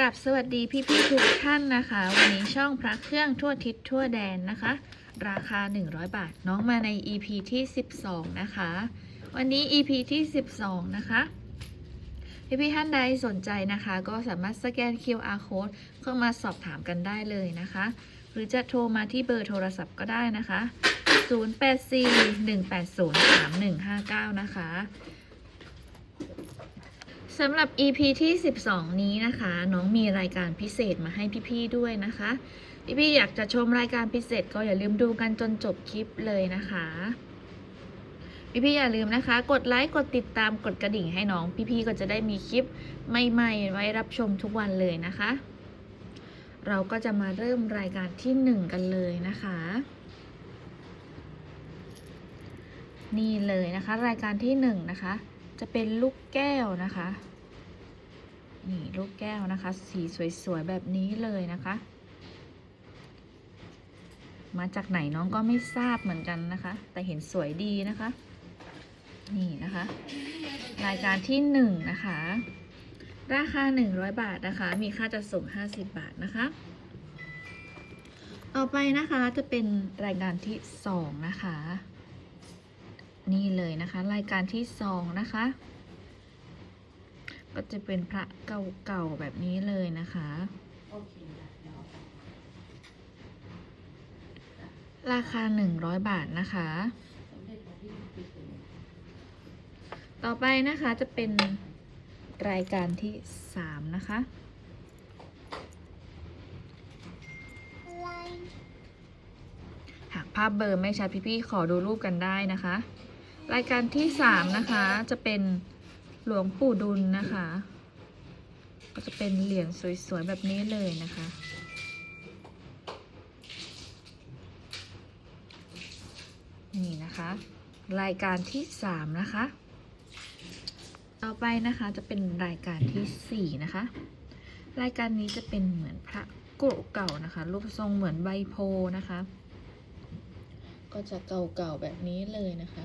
กับสวัสดีพี่ๆทุกท่านนะคะ วันนี้ช่องพระเครื่องทั่วทิศทั่วแดนนะคะ ราคา 100 บาท น้องมาใน EP ที่ 12 นะคะ วันนี้ EP ที่ 12 นะคะ พี่ๆท่านใดสนใจนะคะ ก็สามารถสแกน QR code เข้ามาสอบถามกันได้เลยนะคะ หรือจะโทรมาที่เบอร์โทรศัพท์ก็ได้นะคะ 0841803159 นะคะ สำหรับ EP ที่ 12 นี้นะคะ น้องมีรายการพิเศษมาให้พี่ๆด้วยนะคะ พี่ๆอยากจะชมรายการพิเศษก็อย่าลืมดูกันจนจบคลิปเลยนะคะ พี่ๆอย่าลืมนะคะ กดไลค์กดติดตามกดกระดิ่งให้น้อง พี่ๆก็จะได้มีคลิปใหม่ๆไว้รับชมทุกวันเลยนะคะ เราก็จะมาเริ่มรายการที่ 1 กันเลยนะคะ นี่เลยนะคะ รายการที่ 1 นะคะ จะเป็นลูกแก้วนะคะ นี่ลูกแก้วนะคะ สีสวยๆแบบนี้เลยนะคะ มาจากไหนน้องก็ไม่ทราบเหมือนกันนะคะ แต่เห็นสวยดีนะคะ นี่นะคะ รายการที่หนึ่งนะคะ ราคา 100 บาทนะคะ มีค่าจัดส่ง 50 บาทนะคะ ต่อไปนะคะจะเป็นรายการที่สองนะคะ นี่เลยนะคะ รายการที่สองนะคะ ก็จะเป็นพระเก่าๆแบบนี้เลยนะคะราคา 100 บาทนะคะ ต่อไปนะคะจะเป็นรายการที่ 3 นะคะ หากภาพเบอร์ไม่ชัดพี่ๆขอดูรูปกันได้นะคะ รายการที่3นะคะจะเป็นหลวงปู่ดุลนะคะ ก็จะเป็นเหรียญสวยๆแบบนี้เลยนะคะ นี่นะคะ รายการที่3นะคะ ต่อไปนะคะจะเป็นรายการที่4นะคะ รายการนี้จะเป็นเหมือนพระโกะเก่านะคะ รูปทรงเหมือนใบโพนะคะ ก็จะเก่าๆแบบนี้เลยนะคะ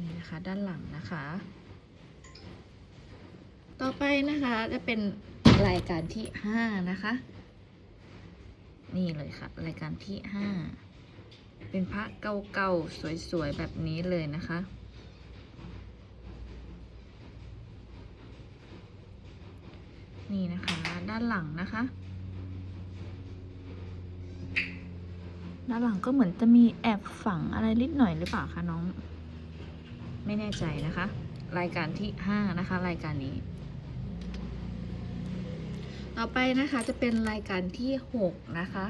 นี่นะคะด้านหลังนะคะ ต่อไปนะคะจะเป็นรายการที่5นะคะ นี่เลยค่ะ รายการที่5เป็นพระเก่าๆสวยๆแบบนี้เลยนะคะนี่นะคะด้านหลังนะคะ ด้านหลังก็เหมือนจะมีแอบฝังอะไรนิดหน่อยหรือเปล่าคะน้อง ไม่แน่ใจนะคะ รายการที่ 5 นะคะ รายการนี้ ต่อไปนะคะจะเป็นรายการที่ 6 นะคะ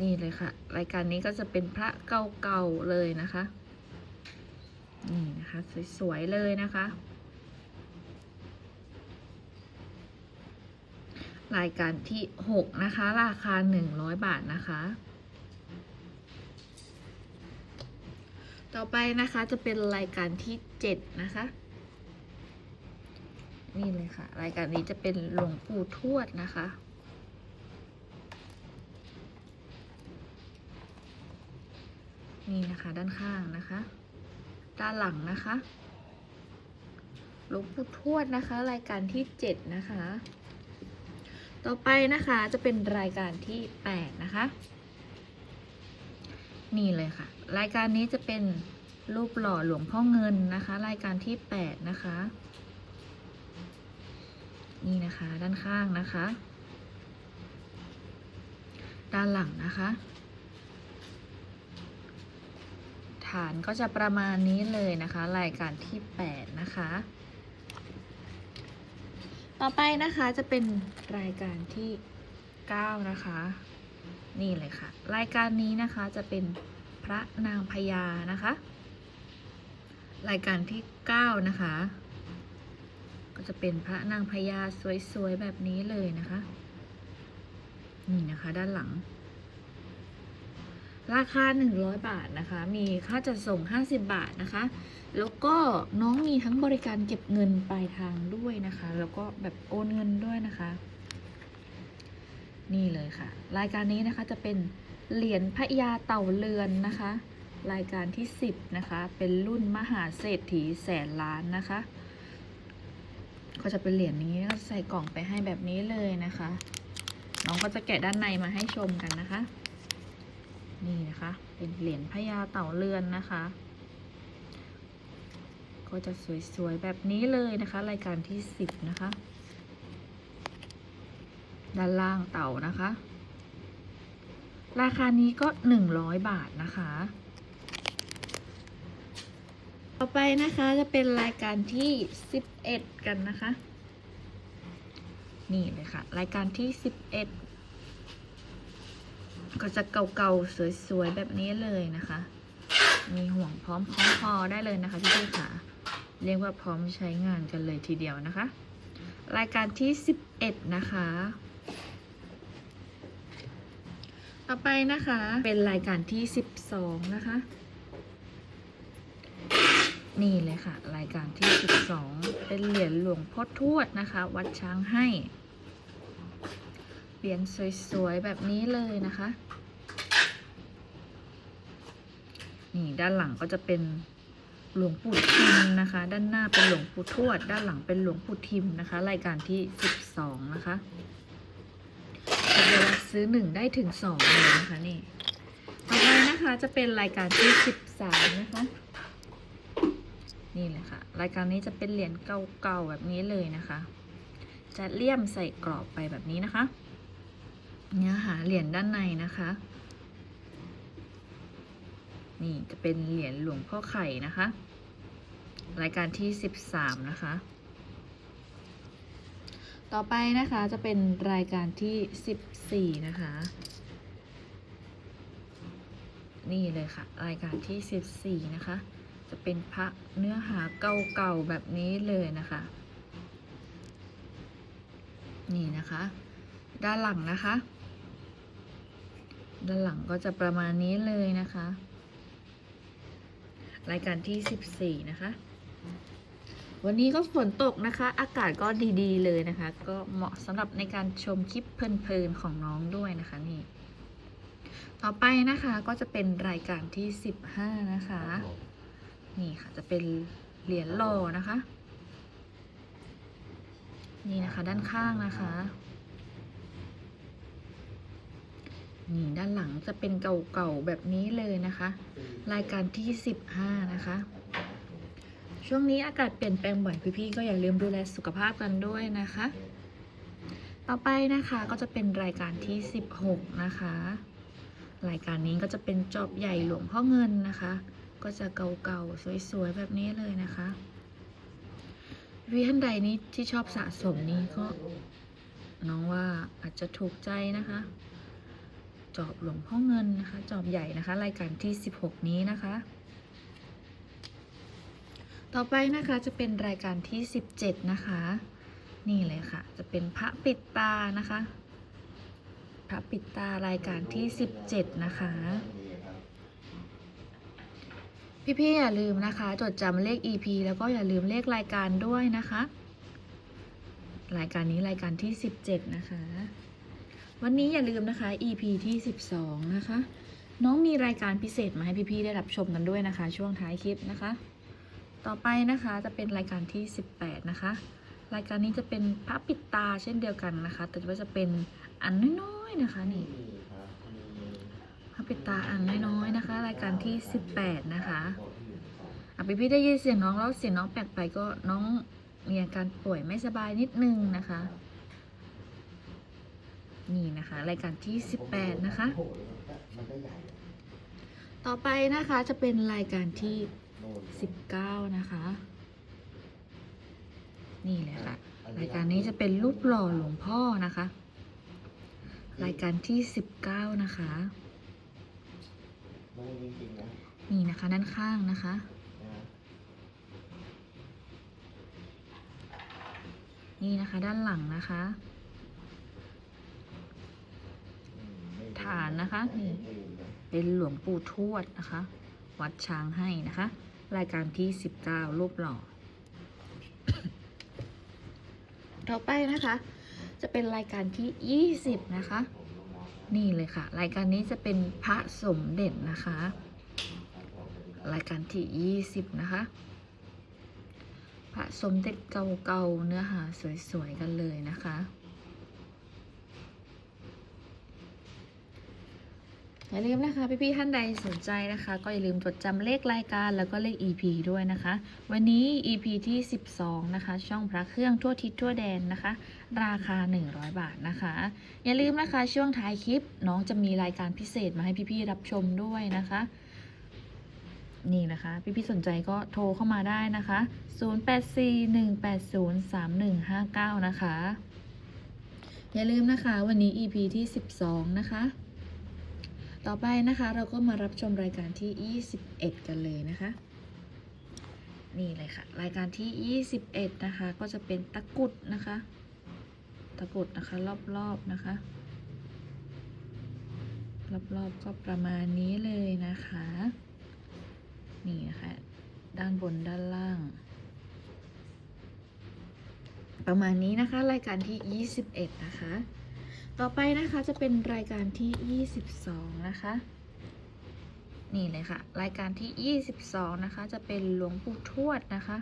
นี่เลยค่ะ รายการนี้ก็จะเป็นพระเก่าๆเลยนะคะ นี่นะคะ สวยๆเลยนะคะ รายการที่ 6 นะคะ ราคา 100 บาทนะคะ ต่อไปนะคะจะเป็นรายการที่7นะคะ นี่เลยค่ะ รายการนี้จะเป็นหลวงปู่ทวดนะคะนี่นะคะด้านข้างนะคะ ด้านหลังนะคะหลวงปู่ทวดนะคะ รายการที่7นะคะ ต่อไปนะคะจะเป็นรายการที่8นะคะ นี่เลยค่ะ รายการนี้จะเป็นรูปหล่อหลวงพ่อเงินนะคะ รายการที่ 8 นะคะ นี่นะคะ ด้านข้างนะคะ ด้านหลังนะคะ ฐานก็จะประมาณนี้เลยนะคะ รายการที่ 8 นะคะ ต่อไปนะคะจะเป็นรายการที่ 9 นะคะ นี่เลยค่ะ รายการนี้นะคะจะเป็นพระนางพญานะคะ รายการที่ 9 นะคะ ก็จะเป็นพระนางพญาสวยๆแบบนี้เลยนะคะ นี่นะคะด้านหลัง ราคา 100 บาทนะคะ มีค่าจัดส่ง 50 บาทนะคะ แล้วก็น้องมีทั้งบริการเก็บเงินปลายทางด้วยนะคะ แล้วก็แบบโอนเงินด้วยนะคะ นี่เลยค่ะ รายการนี้นะคะจะเป็นเหรียญพระยาเต่าเรือนนะคะ รายการที่ 10 นะคะ เป็นรุ่นมหาเศรษฐีแสนล้านนะคะก็ก็จะเป็นเหรียญนี้ก็ใส่กล่องไปให้แบบนี้เลยนะคะ น้องก็จะแกะด้านในมาให้ชมกันนะคะ นี่นะคะ เป็นเหรียญพญาเต่าเรือนนะคะ ก็จะสวยๆแบบนี้เลยนะคะ รายการที่สิบนะคะ ด้านล่างเต่านะคะ ราคานี้ก็หนึ่งร้อยบาทนะคะ ต่อไปนะคะจะเป็นรายการที่สิบเอ็ดกันนะคะ นี่เลยค่ะ รายการที่สิบเอ็ดก็จะเก่าๆ สวยๆ แบบนี้เลยนะคะ มีห่วงพร้อมคล้องคอได้เลยนะคะพี่พี่ๆค่ะเรียกว่าพร้อมใช้งานกันเลยทีเดียวนะคะ รายการที่สิบเอ็ดนะคะ ต่อไปนะคะ เป็นรายการที่สิบสองนะคะ นี่เลยค่ะ รายการที่สิบสองเป็นเหรียญหลวงพ่อทวดนะคะ วัดช้างให้เหรียญสวยๆ แบบนี้เลยนะคะ นี่ด้านหลังก็จะเป็นหลวงปู่ทิมนะคะ ด้านหน้าเป็นหลวงปู่ทวด ด้านหลังเป็นหลวงปู่ทิมนะคะ รายการที่สิบสองนะคะ ซื้อหนึ่งได้ถึงสองเลยนะคะนี่ต่อไปนะคะจะเป็นรายการที่สิบสามนะคะ นี่เลยค่ะ รายการนี้จะเป็นเหรียญเก่าๆแบบนี้เลยนะคะ จะเลี่ยมใส่กรอบไปแบบนี้นะคะ เนื้อหาเหรียญด้านในนะคะ นี่จะเป็นเหรียญหลวงพ่อไข่นะคะ รายการที่สิบสามนะคะ ต่อไปนะคะจะเป็นรายการที่สิบสี่นะคะ นี่เลยค่ะ รายการที่สิบสี่นะคะ จะเป็นพระเนื้อหาเก่าๆแบบนี้เลยนะคะ นี่นะคะ ด้านหลังนะคะ ด้านหลังก็จะประมาณนี้เลยนะคะ รายการที่ 14 นะคะ วันนี้ก็ฝนตกนะคะ อากาศก็ดีๆเลยนะคะ ก็เหมาะสำหรับในการชมคลิปเพลินๆของน้องด้วยนะคะนี่ ต่อไปนะคะก็จะเป็นรายการที่ 15 นะคะ นี่ค่ะจะเป็นเหรียญหล่อนะคะ นี่นะคะด้านข้างนะคะ นี่ด้านหลังจะเป็นเก่าๆแบบนี้เลยนะคะ รายการที่ 15 นะคะ ช่วงนี้อากาศเปลี่ยนแปลงบ่อยพี่ๆก็อย่าลืมดูแลสุขภาพกันด้วยนะคะ ต่อไปนะคะก็จะเป็นรายการที่ 16 นะคะ รายการนี้ก็จะเป็นจอบใหญ่หลวงพ่อเงินนะคะ ก็จะเก่าๆสวยๆแบบนี้เลยนะคะพี่ท่านใดนี้ที่ชอบสะสมนี้ก็น้องว่าอาจจะถูกใจนะคะ จอบหลวงพ่อเงินนะคะ จอบใหญ่นะคะ รายการที่ 16 นี้นะคะ ต่อไปนะคะจะเป็นรายการที่ 17 นะคะ นี่เลยค่ะ จะเป็นพระปิดตานะคะ พระปิดตารายการที่ 17 นะคะ พี่ๆอย่าลืมนะคะ จดจำเลข EP แล้วก็อย่าลืมเลขรายการด้วยนะคะ รายการนี้รายการที่ 17 นะคะ วันนี้อย่าลืมนะคะ EP ที่ 12 นะคะ น้องมีรายการพิเศษมาให้พี่ๆได้รับชมกันด้วยนะคะ ช่วงท้ายคลิปนะคะ ต่อไปนะคะจะเป็นรายการที่ 18 นะคะ รายการนี้จะเป็นพระปิดตาเช่นเดียวกันนะคะ แต่ว่าจะเป็นอันน้อยๆนะคะนี่พระปิดตาอันน้อยๆนะคะ รายการที่ 18 นะคะอะพี่พี่ได้ยินเสียงน้องแล้วเสียงน้องแปลกไปก็น้องมีอาการป่วยไม่สบายนิดนึงนะคะ นี่นะคะ รายการที่ 18 นะคะ ต่อไปนะคะจะเป็นรายการที่ 19 นะคะ นี่เลยค่ะ รายการนี้จะเป็นรูปหล่อหลวงพ่อนะคะ รายการที่ 19 นะคะนี่นะคะด้านข้างนะคะนี่นะคะด้านหลังนะคะ ฐานนะคะนี่เป็นหลวงปู่ทวดนะคะ วัดช้างให้นะคะ รายการที่ 19 รูปหล่อ ต่อไปนะคะ จะเป็นรายการที่ 20 นะคะ นี่เลยค่ะ รายการนี้จะเป็นพระสมเด็จนะคะ รายการที่ 20 นะคะ พระสมเด็จเก่าๆเนื้อหาสวยๆกันเลยนะคะ อย่าลืมนะคะ พี่ๆท่านใดสนใจนะคะ ก็อย่าลืมจดจำเลขรายการแล้วก็เลข EP ด้วยนะคะ วันนี้ EP ที่ 12 นะคะ ช่องพระเครื่องทั่วทิศทั่วแดนนะคะ ราคา 100 บาทนะคะ อย่าลืมนะคะช่วงท้ายคลิปน้องจะมีรายการพิเศษมาให้พี่ๆรับชมด้วยนะคะ นี่นะคะ พี่ๆสนใจก็โทรเข้ามาได้นะคะ 0841803159 นะคะ อย่าลืมนะคะ วันนี้ EP ที่ 12 นะคะ ต่อไปนะคะเราก็มารับชมรายการที่ 21 กันเลยนะคะ นี่เลยค่ะ รายการที่ 21 นะคะ ก็จะเป็นตะกุดนะคะ ตะกุดนะคะรอบๆนะคะรอบๆก็ประมาณนี้เลยนะคะ นี่นะคะ ด้านบนด้านล่าง ประมาณนี้นะคะ รายการที่ 21 นะคะ ต่อไปนะคะจะเป็นรายการที่ 22 นะคะ นี่เลยค่ะ รายการที่ 22 นะคะ จะเป็นหลวงปู่ทวดนะคะ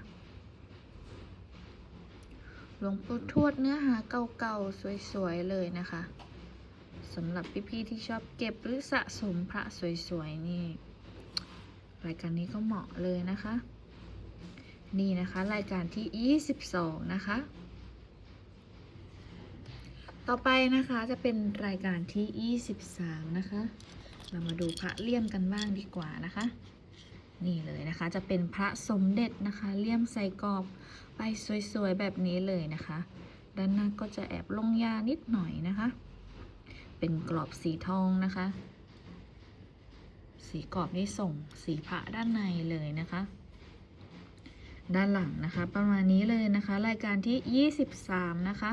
หลวงปู่ทวดเนื้อหาเก่าๆ สวยๆ เลยนะคะสำหรับพี่ๆที่ชอบเก็บหรือสะสมพระสวยๆ นี่ รายการนี้ก็เหมาะเลยนะคะ นี่นะคะ รายการที่ 22 นะคะ ต่อไปนะคะจะเป็นรายการที่ 23 นะคะ เรามาดูพระเลี่ยมกันบ้างดีกว่านะคะ นี่เลยนะคะจะเป็นพระสมเด็จนะคะ เลี่ยมใส่กรอบไปสวยๆแบบนี้เลยนะคะ ด้านหน้าก็จะแอบลงยานิดหน่อยนะคะ เป็นกรอบสีทองนะคะ สีกรอบนี่ส่งสีพระด้านในเลยนะคะด้านหลังนะคะ ประมาณนี้เลยนะคะ รายการที่ 23 นะคะ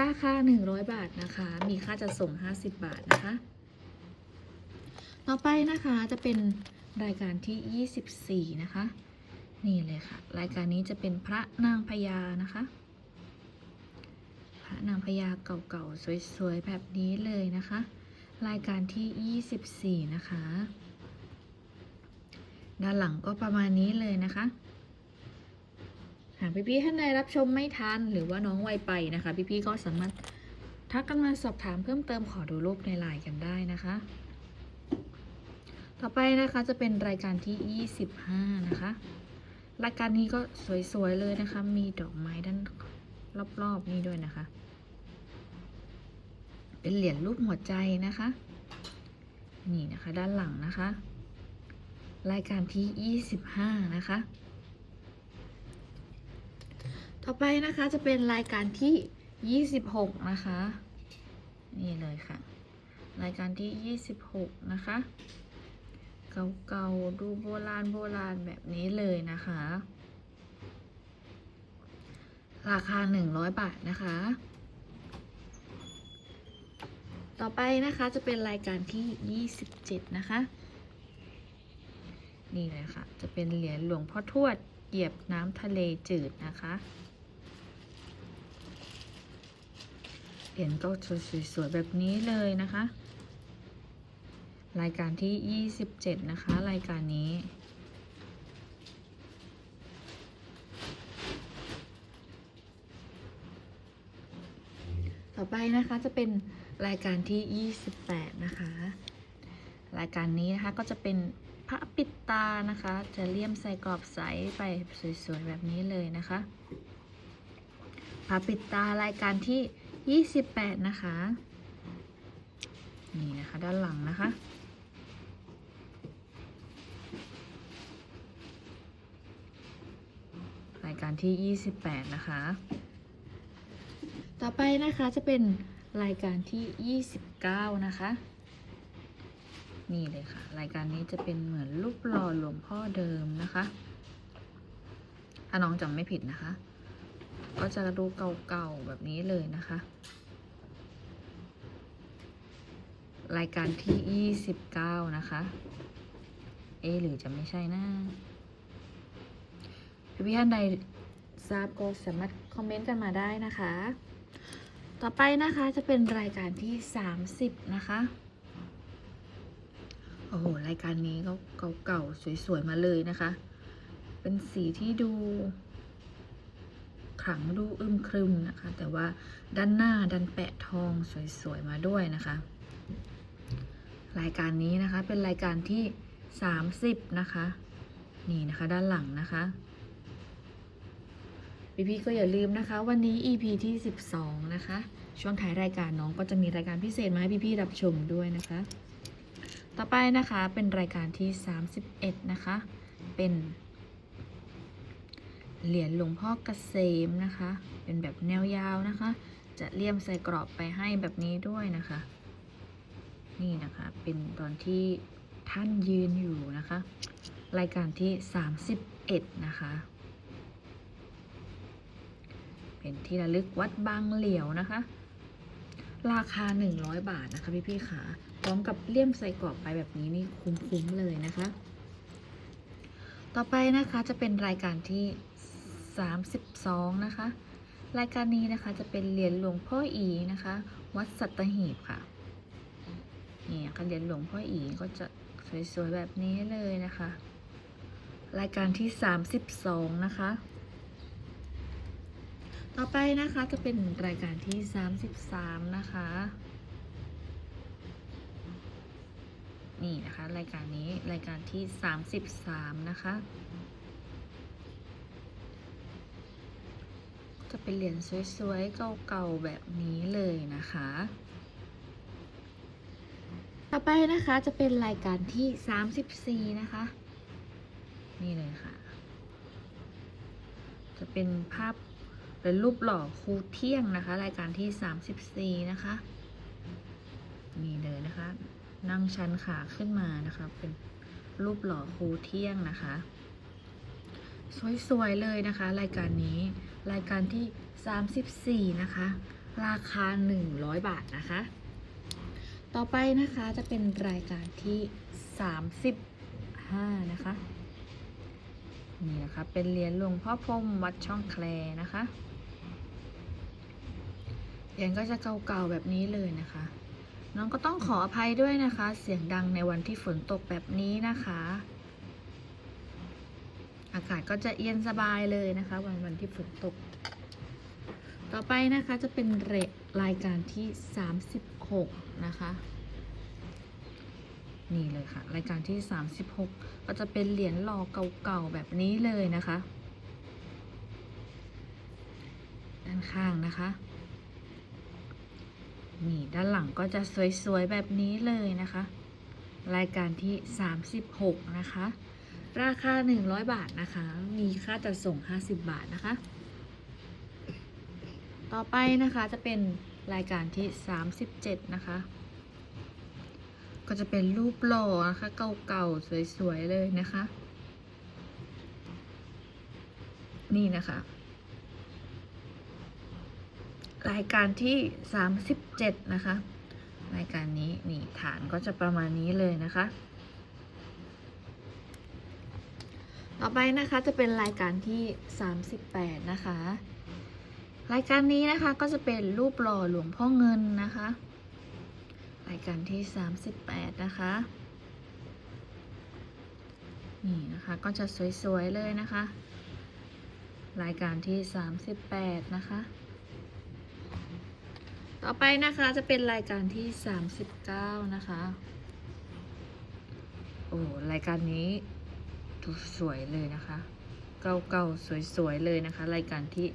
ราคา 100 บาทนะคะ มีค่าจะส่ง 50 บาทนะคะ ต่อไปนะคะจะเป็นรายการที่ 24 นะคะ นี่เลยค่ะ รายการนี้จะเป็นพระนางพญานะคะ พระนางพญาเก่าๆ สวยๆ แบบนี้เลยนะคะ รายการที่ 24 นะคะ ด้านหลังก็ประมาณนี้เลยนะคะ หากพี่ๆท่านใดรับชมไม่ทันหรือว่าน้องไวไปนะคะ พี่ๆก็สามารถทักกันมาสอบถามเพิ่มเติมขอดูรูปในไลน์กันได้นะคะ ต่อไปนะคะจะเป็นรายการที่ 25 นะคะ รายการนี้ก็สวยๆเลยนะคะ มีดอกไม้ด้านรอบๆนี่ด้วยนะคะ เป็นเหรียญรูปหัวใจนะคะ นี่นะคะด้านหลังนะคะ รายการที่ 25 นะคะ ต่อไปนะคะจะเป็นรายการที่ 26 นะคะ นี่เลยค่ะ รายการที่ 26 นะคะ เก่าๆ ดูโบราณโบราณแบบนี้เลยนะคะ ราคา 100 บาทนะคะ ต่อไปนะคะจะเป็นรายการที่ 27 นะคะ นี่เลยค่ะ จะเป็นเหรียญหลวงพ่อทวดเหยียบน้ำทะเลจืดนะคะ เหรียญก็สวยๆแบบนี้เลยนะคะ รายการที่ 27 นะคะ รายการนี้ ต่อไปนะคะจะเป็นรายการที่ 28 นะคะ รายการนี้นะคะก็จะเป็นพระปิดตานะคะ จะเลี่ยมใส่กรอบใสไปสวยๆแบบนี้เลยนะคะ พระปิดตารายการที่ 28 นะคะ นี่นะคะ ด้านหลังนะคะ รายการที่ 28 นะคะ ต่อไปนะคะจะเป็นรายการที่ 29 นะคะ นี่เลยค่ะ รายการนี้จะเป็นเหมือนรูปหล่อหลวงพ่อเดิมนะคะ ถ้าน้องจำไม่ผิดนะคะ ก็จะดูเก่าๆแบบนี้เลยนะคะ รายการที่ 29 นะคะ เอหรือจะไม่ใช่นะพี่ท่านใดทราบก็สามารถคอมเมนต์กันมาได้นะคะ ต่อไปนะคะจะเป็นรายการที่ 30 นะคะ โอ้โห รายการนี้ก็เก่าๆ สวยๆ มาเลยนะคะ เป็นสีที่ดู ขลังดูอึมครึมนะคะ แต่ว่าด้านหน้าดันแปะทองสวยๆมาด้วยนะคะ รายการนี้นะคะเป็นรายการที่ 30 นะคะ นี่นะคะด้านหลังนะคะพี่ๆก็อย่าลืมนะคะ วันนี้ EP ที่ 12 นะคะ ช่วงท้ายรายการน้องก็จะมีรายการพิเศษมาให้พี่ๆรับชมด้วยนะคะ ต่อไปนะคะเป็นรายการที่ 31 นะคะ เป็น เหรียญหลวงพ่อเกษมนะคะ เป็นแบบแนวยาวนะคะ จะเลี่ยมใส่กรอบไปให้แบบนี้ด้วยนะคะ นี่นะคะเป็นตอนที่ท่านยืนอยู่นะคะ รายการที่ 31 นะคะ เป็นที่ระลึกวัดบางเหลียวนะคะ ราคา 100 บาทนะคะพี่พี่ขาพร้อมกับเลี่ยมใส่กรอบไปแบบนี้นี่คุ้มๆเลยนะคะ ต่อไปนะคะจะเป็นรายการที่ 32 นะคะ รายการนี้นะคะจะเป็นเหรียญหลวงพ่ออีนะคะ วัดสัตหีบค่ะนี่ค่ะเหรียญหลวงพ่ออีก็จะสวยๆแบบนี้เลยนะคะ รายการที่ 32 นะคะ ต่อไปนะคะจะเป็นรายการที่ 33 นะคะนี่นะคะ รายการนี้รายการที่ 33 นะคะ จะเป็นเหรียญสวยๆ เก่าๆ แบบนี้เลยนะคะ ต่อไปนะคะจะเป็นรายการที่ 34 นะคะ นี่เลยค่ะ จะเป็นภาพเป็นรูปหล่อครูเที่ยงนะคะ รายการที่ 34 นะคะ นี่เลยนะคะ นั่งชันขาขึ้นมานะคะ เป็นรูปหล่อครูเที่ยงนะคะ สวยๆ เลยนะคะ รายการนี้ รายการที่ 34 นะคะ ราคา 100 บาทนะคะ ต่อไปนะคะจะเป็นรายการที่ 35 นะคะ นี่นะคะ เป็นเหรียญหลวงพ่อพรมวัดช่องแคลนะคะเหรียญก็จะเก่าๆแบบนี้เลยนะคะน้องก็ต้องขออภัยด้วยนะคะ เสียงดังในวันที่ฝนตกแบบนี้นะคะ อากาศก็จะเย็นสบายเลยนะคะ วันวันที่ฝนตก ต่อไปนะคะจะเป็นเรทรายการที่ 36 นะคะ นี่เลยค่ะ รายการที่ 36 ก็จะเป็นเหรียญหล่อเก่าๆแบบนี้เลยนะคะ ด้านข้างนะคะนี่ด้านหลังก็จะสวยๆแบบนี้เลยนะคะ รายการที่ 36 นะคะ ราคา 100 บาทนะคะ มีค่าจัดส่ง 50 บาทนะคะ ต่อไปนะคะจะเป็นรายการที่ 37 นะคะ ก็จะเป็นรูปหล่อนะคะเก่าๆ สวยๆ เลยนะคะ นี่นะคะ รายการที่ 37 นะคะ รายการนี้นี่ฐานก็จะประมาณนี้เลยนะคะ ต่อไปนะคะจะเป็นรายการที่ 38 นะคะ รายการนี้นะคะก็จะเป็นรูปหล่อหลวงพ่อเงินนะคะ รายการที่ 38 นะคะนี่นะคะก็จะสวยๆเลยนะคะ รายการที่ 38 นะคะ ต่อไปนะคะจะเป็นรายการที่ 39 นะคะโอ้รายการนี้ สวยเลยนะคะ เก่าๆสวยๆเลยนะคะ รายการที่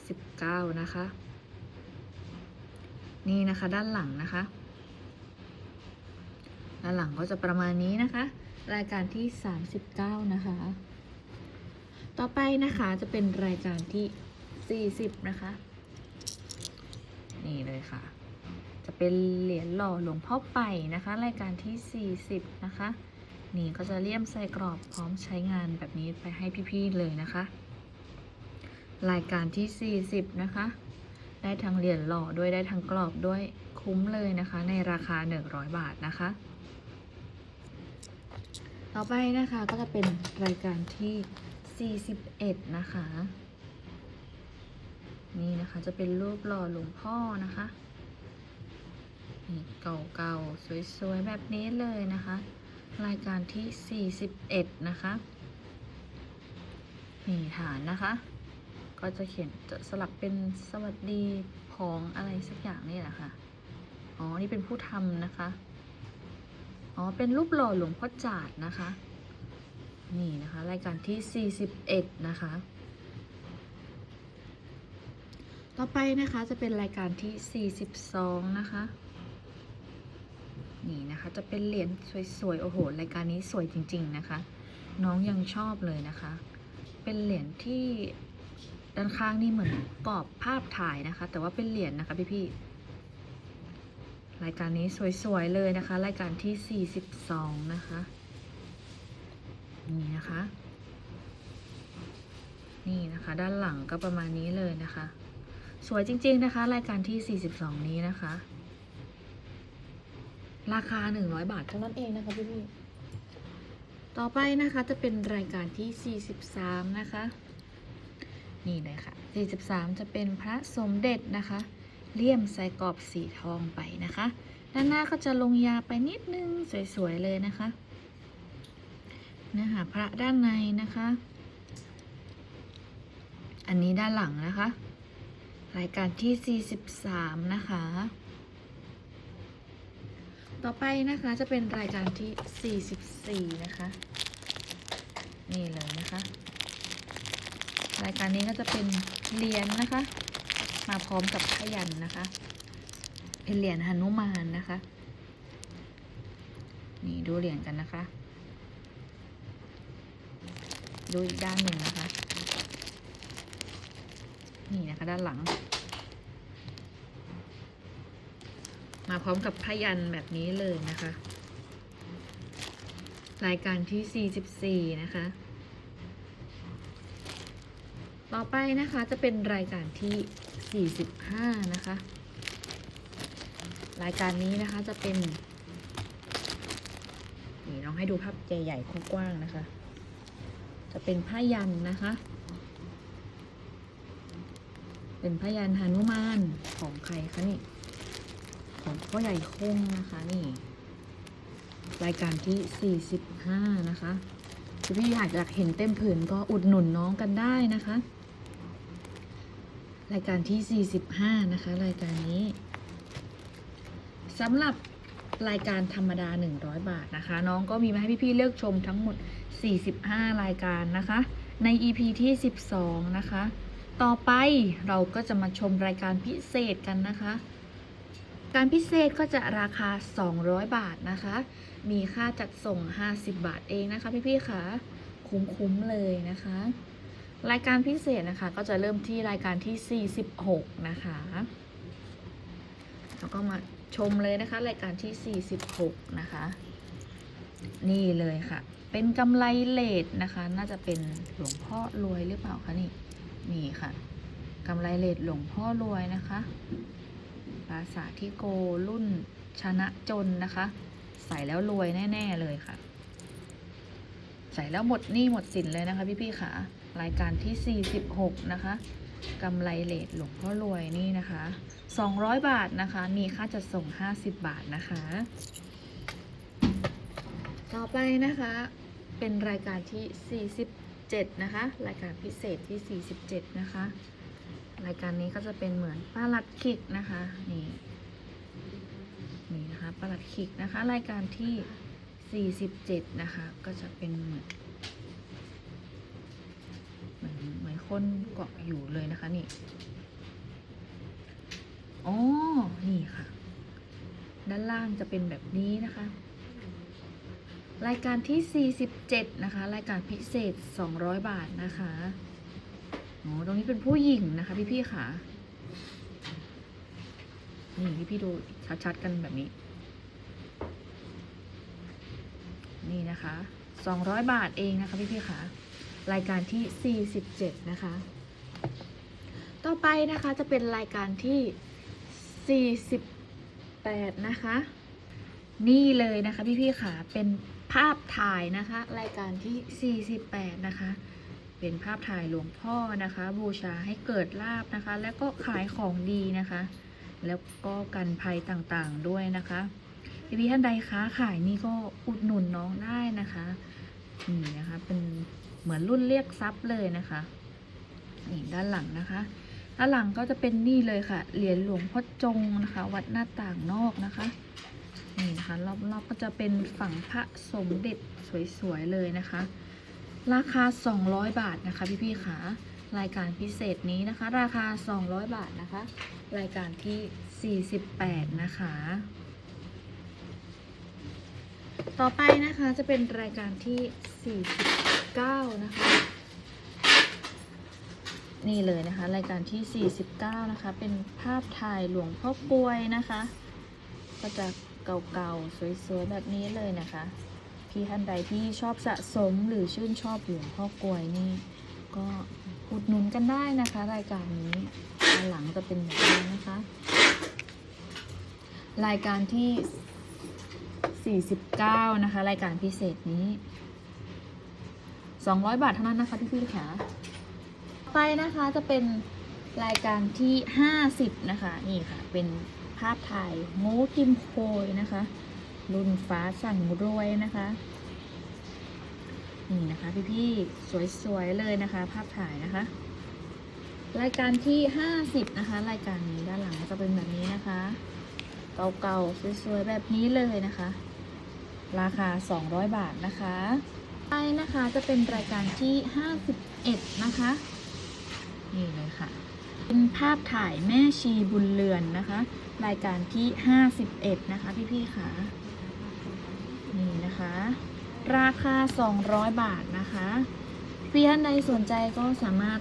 39 นะคะ นี่นะคะด้านหลังนะคะ ด้านหลังก็จะประมาณนี้นะคะ รายการที่ 39 นะคะ ต่อไปนะคะจะเป็นรายการที่ 40 นะคะ นี่เลยค่ะ จะเป็นเหรียญหล่อหลวงพ่อไป่นะคะ รายการที่ 40 นะคะ นี่ก็จะเลี่ยมใส่กรอบพร้อมใช้งานแบบนี้ไปให้พี่ๆเลยนะคะ รายการที่ 40 นะคะ ได้ทั้งเหรียญหล่อด้วยได้ทั้งกรอบด้วยคุ้มเลยนะคะ ในราคา 100 บาทนะคะ ต่อไปนะคะก็จะเป็นรายการที่ 41 นะคะ นี่นะคะจะเป็นรูปหล่อหลวงพ่อนะคะเก่าๆสวยๆแบบนี้เลยนะคะ รายการที่ 41 นะคะนี่ฐานนะคะ ก็จะเขียนจะสลักเป็นสวัสดีของอะไรสักอย่างนี่แหละค่ะ อ๋อ นี่เป็นผู้ทำนะคะ อ๋อ เป็นรูปหล่อหลวงพ่อจาดนะคะ นี่นะคะ รายการที่ 41 นะคะ ต่อไปนะคะจะเป็นรายการที่ 42 นะคะ นี่นะคะ จะเป็นเหรียญสวยๆ โอ้โห รายการนี้สวยจริง ๆ นะคะ น้องยังชอบเลยนะคะ เป็นเหรียญที่ด้านข้างนี่เหมือนกรอบภาพถ่ายนะคะ แต่ว่าเป็นเหรียญนะคะพี่ๆ รายการนี้สวยๆ เลยนะคะ รายการที่ 42 นะคะ นี่นะคะ นี่นะคะ ด้านหลังก็ประมาณนี้เลยนะคะ สวยจริง ๆ นะคะ รายการที่ 42 นี้นะคะ ราคา 100 บาทเท่านั้นเองนะคะพี่พี่ต่อไปนะคะจะเป็นรายการที่ 43 นะคะ นี่เลยค่ะ 43 จะเป็นพระสมเด็จนะคะ เลี่ยมใส่กรอบสีทองไปนะคะ ด้านหน้าก็จะลงยาไปนิดนึงสวยๆเลยนะคะ เนื้อหาพระด้านในนะคะ อันนี้ด้านหลังนะคะ รายการที่ 43 นะคะ ต่อไปนะคะจะเป็นรายการที่ 44 นะคะ นี่เลยนะคะ รายการนี้ก็จะเป็นเหรียญนะคะ มาพร้อมกับพยันนะคะ เป็นเหรียญหนุมานนะคะ นี่ดูเหรียญกันนะคะ ดูอีกด้านหนึ่งนะคะ นี่นะคะด้านหลัง มาพร้อมกับพยันแบบนี้เลยนะคะ รายการที่ 44 นะคะ ต่อไปนะคะจะเป็นรายการที่ 45 นะคะ รายการนี้นะคะจะเป็นนี่ลองให้ดูภาพใหญ่ๆกว้างๆนะคะ จะเป็นผ้ายันนะคะ เป็นพยันหนุมานของใครคะนี่ ของพ่อใหญ่คงนะคะนี่ รายการที่ 45 นะคะถ้าพี่อยากอยากเห็นเต็มผืนก็อุดหนุนน้องกันได้นะคะ รายการที่ 45 นะคะ รายการนี้สำหรับรายการธรรมดา 100 บาทนะคะ น้องก็มีมาให้พี่ๆเลือกชมทั้งหมด 45 รายการนะคะ ใน EP ที่ 12 นะคะ ต่อไปเราก็จะมาชมรายการพิเศษกันนะคะ การพิเศษก็จะราคา 200 บาทนะคะ มีค่าจัดส่ง 50 บาทเองนะคะ พี่ๆค่ะคุ้มๆเลยนะคะ รายการพิเศษนะคะ ก็จะเริ่มที่รายการที่ 46 นะคะแล้วก็มาชมเลยนะคะ รายการที่ 46 นะคะ นี่เลยค่ะ เป็นกำไรเลดนะคะ น่าจะเป็นหลวงพ่อรวยหรือเปล่าคะนี่นี่ค่ะกำไรเลดหลวงพ่อรวยนะคะ ภาษาที่โกรุ่นชนะจนนะคะ ใส่แล้วรวยแน่ ๆ เลยค่ะ ใส่แล้วหมดหนี้หมดสินเลยนะคะพี่ๆค่ะ รายการที่ 46 นะคะกำไรเลทหลวงพ่อรวยนี่นะคะ 200 บาทนะคะ มีค่าจัดส่ง 50 บาทนะคะ ต่อไปนะคะ เป็นรายการที่ 47 นะคะ รายการพิเศษที่ 47 นะคะ รายการนี้ก็จะเป็นเหมือนปลาลัดคิกนะคะ นี่ นี่นะคะปลาลัดคิกนะคะ รายการที่ 47 นะคะ ก็จะเป็นเหมือนเหมือนเหมือนคนเกาะอยู่เลยนะคะนี่อ๋อนี่ค่ะ ด้านล่างจะเป็นแบบนี้นะคะ รายการที่ 47 นะคะ รายการพิเศษ 200 บาทนะคะ โอ้ตรงนี้เป็นผู้หญิงนะคะพี่พี่ๆค่ะ นี่พี่พี่ดูชัดๆกันแบบนี้ นี่นะคะ200บาทเองนะคะพี่พี่ค่ะ รายการที่47นะคะ ต่อไปนะคะจะเป็นรายการที่48นะคะ นี่เลยนะคะพี่พี่ค่ะ เป็นภาพถ่ายนะคะ รายการที่48นะคะ เป็นภาพถ่ายหลวงพ่อนะคะ บูชาให้เกิดลาบนะคะ แล้วก็ขายของดีนะคะ แล้วก็กันภัยต่างๆด้วยนะคะพี่พี่ท่านใดค้าขายนี่ก็อุดหนุนน้องได้นะคะนี่นะคะ เป็นเหมือนรุ่นเรียกทรัพย์เลยนะคะนี่ด้านหลังนะคะด้านหลังก็จะเป็นนี่เลยค่ะ เหรียญหลวงพ่อจงนะคะ วัดหน้าต่างนอกนะคะนี่นะคะรอบๆก็จะเป็นฝั่งพระสมเด็จสวยๆเลยนะคะ ราคา 200 บาทนะคะพี่ๆค่ะรายการพิเศษนี้นะคะ ราคา 200 บาทนะคะ รายการที่ 48 นะคะ ต่อไปนะคะจะเป็นรายการที่ 49 นะคะ นี่เลยนะคะ รายการที่ 49 นะคะ เป็นภาพถ่ายหลวงพ่อกลวยนะคะ ก็จะเก่าๆ สวยๆ แบบนี้เลยนะคะ พี่ท่านใดที่ชอบสะสมหรือชื่นชอบหลวงพ่อกลวยนี่ก็อุดหนุนกันได้นะคะ รายการนี้าหลังจะเป็นแบบนี้นะคะ รายการที่ 49 นะคะ รายการพิเศษนี้ 200 บาทเท่านั้นนะคะพี่ๆค่ะไปนะคะจะเป็นรายการที่ 50 นะคะ นี่ค่ะ เป็นภาพถ่ายงูกิมโคยนะคะ รุ่นฟ้าสั่งรวยนะคะ นี่นะคะ พี่ๆสวยๆเลยนะคะ ภาพถ่ายนะคะ รายการที่50นะคะ รายการนี้ด้านหลังจะเป็นแบบนี้นะคะ เก่าๆสวยๆแบบนี้เลยนะคะ ราคา200บาทนะคะไปนะคะจะเป็นรายการที่51นะคะนี่เลยค่ะเป็นภาพถ่ายแม่ชีบุญเรือนนะคะ รายการที่ 51 นะคะ พี่ๆค่ะ นี่นะคะ ราคา 200 บาทนะคะเพี่ท่านใดสนใจก็สามารถ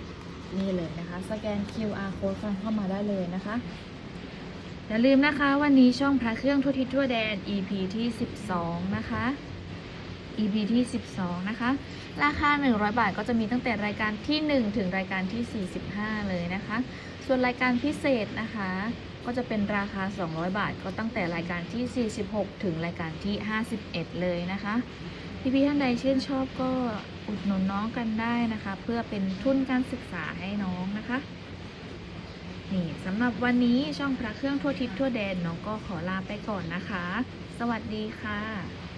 นี่เลยนะคะ สแกน QR code กันเข้ามาได้เลยนะคะ อย่าลืมนะคะวันนี้ช่องพระเครื่องทั่วทิศทั่วแดน EP ที่ 12 นะคะ EP ที่ 12 นะคะ ราคา 100 บาทก็จะมีตั้งแต่รายการที่ 1 ถึงรายการที่ 45 เลยนะคะ ส่วนรายการพิเศษนะคะ ก็จะเป็นราคา 200 บาท ก็ตั้งแต่รายการที่ 46 ถึงรายการที่ 51 เลยนะคะ พี่ๆท่านใดชื่นชอบก็อุดหนุนน้องกันได้นะคะ เพื่อเป็นทุนการศึกษาให้น้องนะคะนี่สำหรับวันนี้ช่องพระเครื่องทั่วทิศทั่วแดนน้องก็ขอลาไปก่อนนะคะ สวัสดีค่ะ